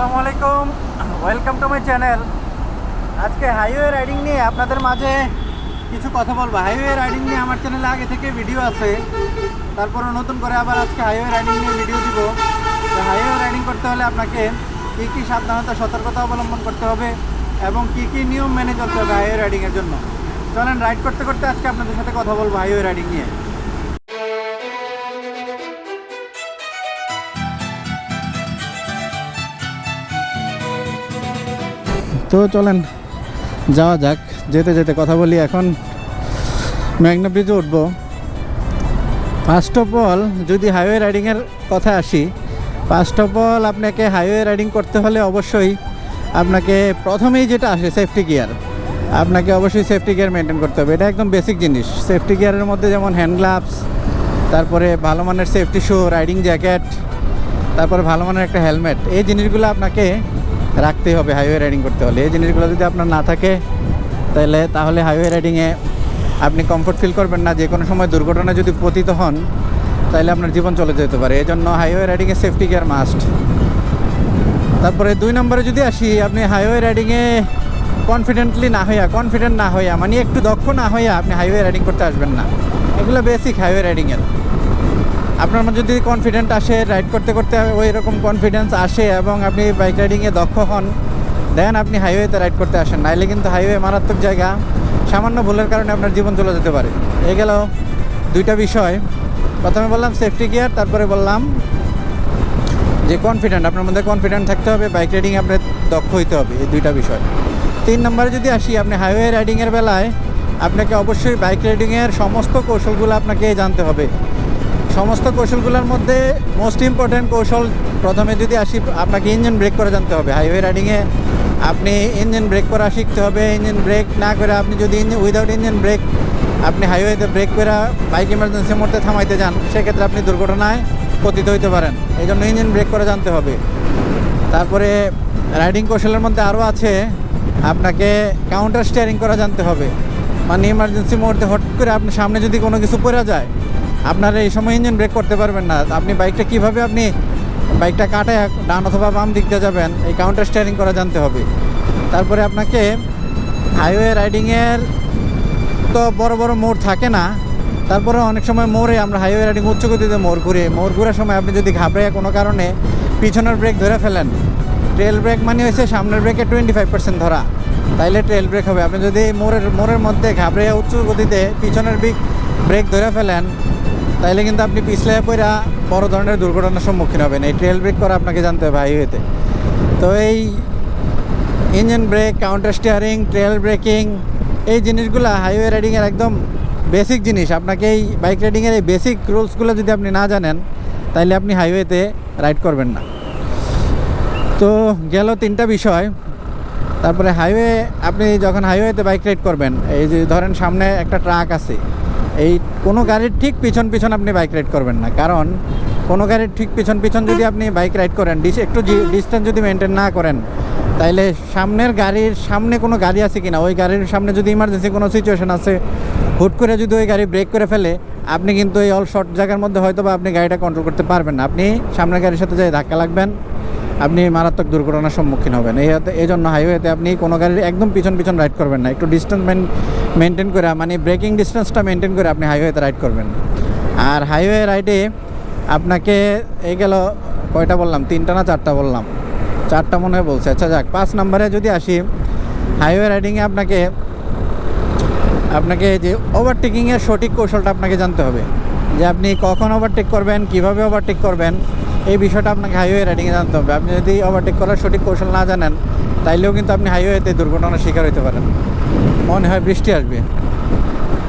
আসসালামু আলাইকুম। Welcome to my channel আজকে হাইওয়ে রাইডিং নিয়ে আপনাদের মাঝে কিছু কথা বলব। হাইওয়ে রাইডিং নিয়ে আমার চ্যানেলে আগে থেকে ভিডিও আছে। তারপরে নতুন করে আবার আজকে হাইওয়ে রাইডিং নিয়ে ভিডিও দিব। হাইওয়ে রাইডিং করতে হলে আপনাকে কী কী সাবধানতা, সতর্কতা অবলম্বন করতে হবে এবং কী কী নিয়ম মেনে চলতে হবে হাইওয়ে রাইডিংয়ের জন্য। চলেন রাইড করতে করতে আজকে আপনাদের সাথে কথা বলব হাইওয়ে রাইডিং নিয়ে। চলেন, যাওয়া যাক, যেতে যেতে কথা বলি এখন। মেঘনা ব্রিজে উঠবো। ফার্স্ট অফ অল যদি হাইওয়ে রাইডিংয়ের কথা আসি ফার্স্ট অফ অল আপনাকে হাইওয়ে রাইডিং করতে হলে অবশ্যই আপনাকে প্রথমেই যেটা আসে সেফটি গিয়ার আপনাকে অবশ্যই সেফটি গিয়ার মেনটেন করতে হবে। এটা একদম বেসিক জিনিস। সেফটি গিয়ারের মধ্যে যেমন হ্যান্ড গ্লাভস তারপরে ভালো মানের সেফটি শু রাইডিং জ্যাকেট তারপরে ভালো মানের একটা হেলমেট এই জিনিসগুলো আপনাকে রাখতেই হবে হাইওয়ে রাইডিং করতে হলে। এই জিনিসগুলো যদি আপনার না থাকে, তাহলে তাহলে হাইওয়ে রাইডিংয়ে আপনি কমফোর্ট ফিল করবেন না। যে কোনো সময় দুর্ঘটনা যদি পতিত হন, তাহলে আপনার জীবন চলে যেতে পারে। এই জন্য হাইওয়ে রাইডিংয়ে সেফটি গিয়ার মাস্ট তারপরে দুই নম্বরে যদি আসি, আপনি হাইওয়ে রাইডিংয়ে কনফিডেন্টলি না হইয়া কনফিডেন্ট না হইয়া মানে একটু দক্ষ না হইয়া আপনি হাইওয়ে রাইডিং করতে আসবেন না। এগুলো বেসিক হাইওয়ে রাইডিংয়ের আপনার মধ্যে যদি কনফিডেন্ট আসে রাইড করতে করতে ওই রকম কনফিডেন্স আসে এবং আপনি বাইক রাইডিংয়ে দক্ষ হন দেন আপনি হাইওয়েতে রাইড করতে আসেন। নাইলে কিন্তু হাইওয়ে মারাত্মক জায়গা, সামান্য ভুলের কারণে আপনার জীবন চলে যেতে পারে। এই গেল দুইটা বিষয়। প্রথমে বললাম সেফটি গিয়ার তারপরে বললাম যে কনফিডেন্ট আপনার মধ্যে কনফিডেন্ট থাকতে হবে বাইক রাইডিংয়ে আপনার দক্ষ হইতে হবে, এই দুইটা বিষয়। তিন নম্বরে যদি আসি, আপনি হাইওয়ে রাইডিংয়ের বেলায় আপনাকে অবশ্যই বাইক রাইডিংয়ের সমস্ত কৌশলগুলো আপনাকে জানতে হবে। সমস্ত কৌশলগুলোর মধ্যে মোস্ট ইম্পর্ট্যান্ট কৌশল প্রথমে যদি আসি, আপনাকে ইঞ্জিন ব্রেক করে জানতে হবে। হাইওয়ে রাইডিংয়ে আপনি ইঞ্জিন ব্রেক করা শিখতে হবে। ইঞ্জিন ব্রেক না করে আপনি যদি ইঞ্জিন উইদাউট ইঞ্জিন ব্রেক আপনি হাইওয়েতে ব্রেক করে বাইক ইমার্জেন্সি মোড়তে থামাইতে যান, সেক্ষেত্রে আপনি দুর্ঘটনায় পতিত হইতে পারেন। এই জন্য ইঞ্জিন ব্রেক করে জানতে হবে। তারপরে রাইডিং কৌশলের মধ্যে আরও আছে, আপনাকে কাউন্টার স্টিয়ারিং করা জানতে হবে। মানে ইমার্জেন্সি মুহূর্তে হট করে আপনি সামনে যদি কোনো কিছু পড়ে যায় আপনার এই সময় ইঞ্জিন ব্রেক করতে পারবেন না। আপনি বাইকটা কীভাবে আপনি বাইকটা কাটে, ডান অথবা বাম দিক দিয়ে যাবেন, এই কাউন্টার স্টিয়ারিং করা জানতে হবে। তারপরে আপনাকে হাইওয়ে রাইডিংয়ের তো বড় বড় মোড় থাকে না। তারপরে অনেক সময় মোড়ে আমরা হাইওয়ে রাইডিং উচ্চ গতিতে মোড় ঘুরে। মোড় ঘুরার সময় আপনি যদি ঘাবড়ে কোনো কারণে পিছনের ব্রেক ধরে ফেলেন ট্রেল ব্রেক মানে হয়েছে সামনের ব্রেকে টোয়েন্টি ফাইভ পার্সেন্ট ধরা। তাইলে ট্রেল ব্রেক হবে। আপনি যদি মোড়ের মোড়ের মধ্যে ঘাবড়ে উচ্চ গতিতে পিছনের ব্রেক ধরে ফেলেন তাইলে কিন্তু আপনি পিছলে পড়া বড় ধরনের দুর্ঘটনার সম্মুখীন হবেন। এই ট্রেল ব্রেক করা আপনাকে জানতে হবে হাইওয়েতে তো এই engine brake counter steering trail braking এই জিনিসগুলো হাইওয়ে রাইডিংয়ের একদম বেসিক জিনিস। আপনাকে এই বাইক রাইডিংয়ের এই বেসিক রুলসগুলো যদি আপনি না জানেন তাহলে আপনি হাইওয়েতে রাইড করবেন না। তো গেল তিনটা বিষয়। তারপরে হাইওয়ে আপনি যখন হাইওয়েতে বাইক রাইড করবেন, এই যে ধরেন সামনে একটা ট্রাক আছে। এই কোনো গাড়ির ঠিক পিছন পিছন আপনি বাইক রাইড করবেন না। কারণ কোনো গাড়ির ঠিক পিছন পিছন যদি আপনি বাইক রাইড করেন ডিস একটু ডিস্টেন্স যদি মেনটেন না করেন, তাইলে সামনের গাড়ির সামনে কোনো গাড়ি আছে কিনা, ওই গাড়ির সামনে যদি ইমার্জেন্সি কোনো সিচুয়েশন আছে, হুট করে যদি ওই গাড়ি ব্রেক করে ফেলে, আপনি কিন্তু এই অল শর্ট জায়গার মধ্যে হয়তো বা আপনি গাড়িটা কন্ট্রোল করতে পারবেন না। আপনি সামনের গাড়ির সাথে যাই ধাক্কা লাগবেন আপনি মারাত্মক দুর্ঘটনার সম্মুখীন হবেন। এই এই জন্য হাইওয়েতে আপনি কোনো গাড়ির একদম পিছন পিছন রাইড করবেন না। একটু ডিস্টেন্স মেনটেন করে মানে ব্রেকিং ডিস্টেন্সটা মেনটেন করে আপনি হাইওয়েতে রাইড করবেন। আর হাইওয়ে রাইডে আপনাকে এই গেল, কয়টা বললাম? তিনটা না চারটা বললাম? চারটা মনে হয় বলছে। আচ্ছা যাক, পাঁচ নম্বরে যদি আসি হাইওয়ে রাইডিংয়ে আপনাকে আপনাকে যে ওভারটেকিংয়ের সঠিক কৌশলটা আপনাকে জানতে হবে। যে আপনি কখন ওভারটেক করবেন, কীভাবে ওভারটেক করবেন এই বিষয়টা আপনাকে হাইওয়ে রাইডিংয়ে জানতে হবে। আপনি যদি ওভারটেক করার সঠিক কৌশল না জানেন, তাইলেও কিন্তু আপনি হাইওয়েতে দুর্ঘটনার শিকার হতে পারেন। মনে হয় বৃষ্টি আসবে।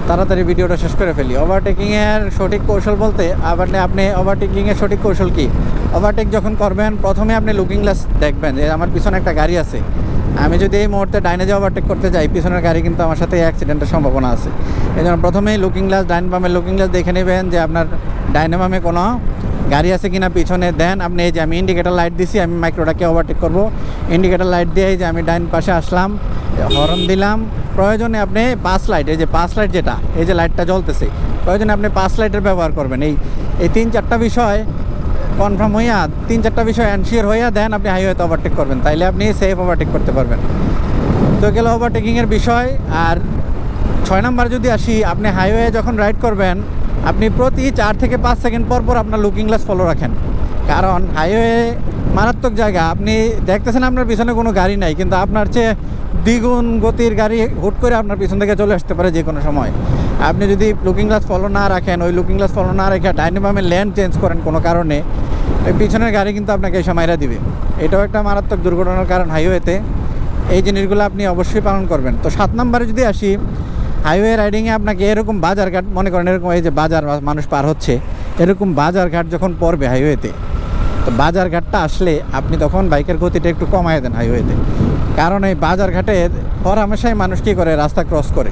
তাড়াতাড়ি ভিডিওটা শেষ করে ফেলি। ওভারটেকিংয়ের সঠিক কৌশল বলতে আবার আপনি ওভারটেকিংয়ের সঠিক কৌশল কি? ওভারটেক যখন করবেন, প্রথমে আপনি লুকিং গ্লাস দেখবেন যে আমার পিছনে একটা গাড়ি আছে। আমি যদি এই মুহূর্তে ডাইনে যে ওভারটেক করতে যাই, পিছনের গাড়ি কিন্তু আমার সাথে অ্যাক্সিডেন্টের সম্ভাবনা আছে। এই জন্য প্রথমেই লুকিং গ্লাস ডাইন বামে লুকিং গ্লাস দেখে নেবেন যে আপনার ডাইনে বামে কোনো গাড়ি আছে কিনা পিছনে, দেন আপনি এই যে আমি ইন্ডিকেটার লাইট দিছি, আমি মাইক্রোটাকে ওভারটেক করব। ইন্ডিকেটার লাইট দিয়ে এই যে আমি ডাইন পাশে আসলাম, হর্ন দিলাম। প্রয়োজনে আপনি পাঁচ লাইট এই যে পাঁচ লাইট যেটা, এই যে লাইটটা জ্বলতেছে, প্রয়োজনে আপনি পাঁচ লাইটের ব্যবহার করবেন। এই এই তিন চারটা বিষয় কনফার্ম হইয়া, তিন চারটা বিষয় অ্যানশিওর হইয়া, দেন আপনি হাইওয়েতে ওভারটেক করবেন। তাইলে আপনি সেফ ওভারটেক করতে পারবেন। তো গেল ওভারটেকিংয়ের বিষয়, আর ছয় নাম্বার যদি আসি, আপনি হাইওয়ে যখন রাইড করবেন আপনি প্রতি চার থেকে পাঁচ সেকেন্ড পর পর আপনার লুকিং গ্লাস ফলো রাখেন। কারণ হাইওয়ে মারাত্মক জায়গা। আপনি দেখতেছেন আপনার পিছনে কোনো গাড়ি নাই, কিন্তু আপনার চেয়ে দ্বিগুণ গতির গাড়ি হুট করে আপনার পিছন থেকে চলে আসতে পারে যে কোনো সময়। আপনি যদি লুকিং গ্লাস ফলো না রাখেন, ওই লুকিং গ্লাস ফলো না রেখে ডাইনামামে ল্যান্ড চেঞ্জ করেন কোনো কারণে ওই পিছনের গাড়ি কিন্তু আপনাকে এসে মাইরা দিবে। এটাও একটা মারাত্মক দুর্ঘটনার কারণ হাইওয়েতে এই জিনিসগুলো আপনি অবশ্যই পালন করবেন। তো সাত নম্বরে যদি আসি হাইওয়ে রাইডিংয়ে আপনাকে এরকম বাজার ঘাট, মনে করেন এরকম এই যে বাজার মানুষ পার হচ্ছে, এরকম বাজার ঘাট যখন পড়বে হাইওয়েতে, তো বাজার ঘাটটা আসলে আপনি তখন বাইকের গতিটা একটু কমায় দেন হাইওয়েতে। কারণ এই বাজার ঘাটে হর হামেশাই মানুষ কী করে, রাস্তা ক্রস করে।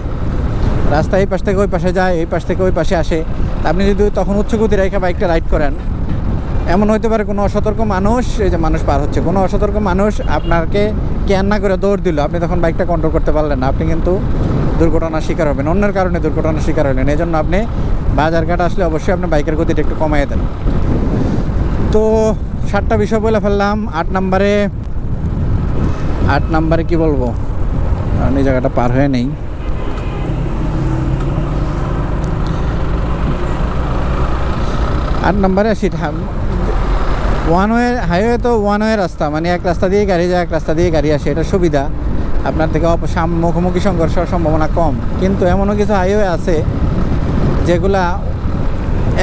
রাস্তা এই পাশ থেকে ওই পাশে যায়, এই পাশ থেকে ওই পাশে আসে। আপনি যদি তখন উচ্চ গতি রেখে বাইকটা রাইড করেন, এমন হইতে পারে কোনো অসতর্ক মানুষ, এই যে মানুষ পার হচ্ছে, কোনো অসতর্ক মানুষ আপনাকে কেয়ার না করে দৌড় দিল, আপনি তখন বাইকটা কন্ট্রোল করতে পারলেন না। আপনি কিন্তু দুর্ঘটনার শিকার হবেন, অন্যের কারণে দুর্ঘটনার শিকার হলেন। এই জন্য আপনি বাজার ঘাট আসলে অবশ্যই আপনি বাইকের গতিটা একটু কমাই দেন। তো সাতটা বিষয় বলে ফেললাম, আট নম্বরে আট নম্বরে কি বলব? কারণ এই জায়গাটা পার হয়ে নেই। আট নম্বরে আসি ওয়ান ওয়ে, হাইওয়ে তো ওয়ান ওয়ে রাস্তা মানে এক রাস্তা দিয়ে গাড়ি যায়, এক রাস্তা দিয়ে গাড়ি আসে, এটা সুবিধা। আপনার থেকে মুখোমুখি সংঘর্ষ সম্ভাবনা কম। কিন্তু এমনও কিছু হাইওয়ে আছে যেগুলা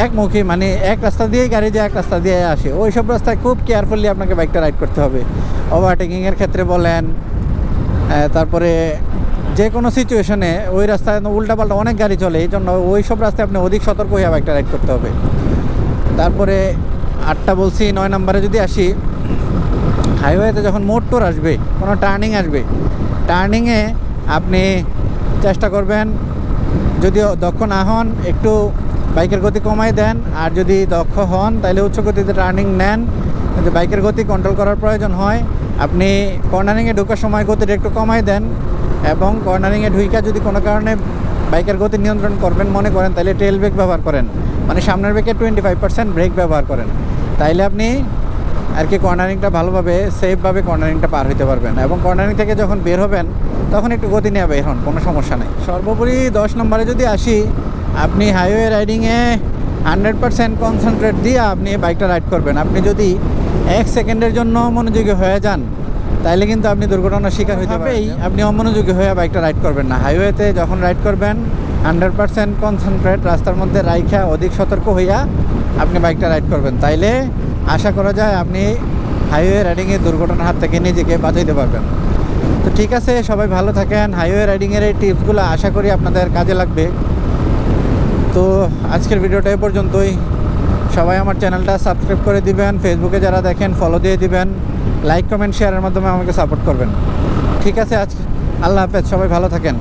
একমুখী মানে এক রাস্তা দিয়েই গাড়ি যায়, এক রাস্তা দিয়ে আসে। ওই সব রাস্তায় খুব কেয়ারফুলি আপনাকে বাইকটা রাইড করতে হবে। ওভারটেকিংয়ের ক্ষেত্রে বলেন তারপরে যে কোনো সিচুয়েশনে ওই রাস্তায় উল্টাপাল্টা অনেক গাড়ি চলে এই জন্য ওই সব রাস্তায় আপনি অধিক সতর্ক হয়ে বাইকটা রাইড করতে হবে। তারপরে আটটা বলছি, নয় নম্বরে যদি আসি হাইওয়েতে যখন মোট টোর আসবে, কোনো টার্নিং আসবে টার্নিংয়ে আপনি চেষ্টা করবেন যদি দক্ষ না হন, একটু বাইকের গতি কমাই দেন, আর যদি দক্ষ হন, তাহলে উচ্চ গতিতে টার্নিং নেন। কিন্তু বাইকের গতি কন্ট্রোল করার প্রয়োজন হয়। আপনি কর্নারিংয়ে ঢোকার সময় গতিটা একটু কমাই দেন এবং কর্নারিংয়ে ঢুইকা যদি কোনো কারণে বাইকের গতি নিয়ন্ত্রণ করবেন মনে করেন, তাহলে টেল ব্রেক ব্যবহার করেন। মানে সামনের ব্রেকে টোয়েন্টি ফাইভ পার্সেন্ট ব্রেক ব্যবহার করেন। তাইলে আপনি আর কি কর্নারিংটা ভালোভাবে সেফভাবে কর্নারিংটা পার হইতে পারবেন। এবং কর্নারিং থেকে যখন বের হবেন তখন একটু গতি নিয়ে বের হন কোনো সমস্যা নেই। সর্বোপরি দশ নম্বরে যদি আসি আপনি হাইওয়ে রাইডিংয়ে হান্ড্রেড পার্সেন্ট কনসেন্ট্রেট দিয়ে আপনি বাইকটা রাইড করবেন। আপনি যদি এক সেকেন্ডের জন্য মনোযোগী হয়ে যান তাইলে কিন্তু আপনি দুর্ঘটনার শিকার হইতে পারেন আপনি অমনোযোগী হয়ে বাইকটা রাইড করবেন না। হাইওয়েতে যখন রাইড করবেন হান্ড্রেড পার্সেন্ট কনসেন্ট্রেট রাস্তার মধ্যে রাইখা অধিক সতর্ক হইয়া আপনি বাইকটা রাইড করবেন। তাইলে আশা করা যায় আপনি হাইওয়ে রাইডিংয়ের দুর্ঘটনার হাত থেকে নিজেকে বাঁচাইতে পারবেন। তো ঠিক আছে, সবাই ভালো থাকেন। হাইওয়ে রাইডিংয়ের এই টিপসগুলো আশা করি আপনাদের কাজে লাগবে। তো আজকের ভিডিওটা এ পর্যন্তই। সবাই আমার চ্যানেলটা সাবস্ক্রাইব করে দিবেন, ফেসবুকে যারা দেখেন ফলো দিয়ে দিবেন। লাইক কমেন্ট শেয়ারের মাধ্যমে আমাকে সাপোর্ট করবেন। ঠিক আছে, আজ আল্লাহ হাফেজ, সবাই ভালো থাকেন।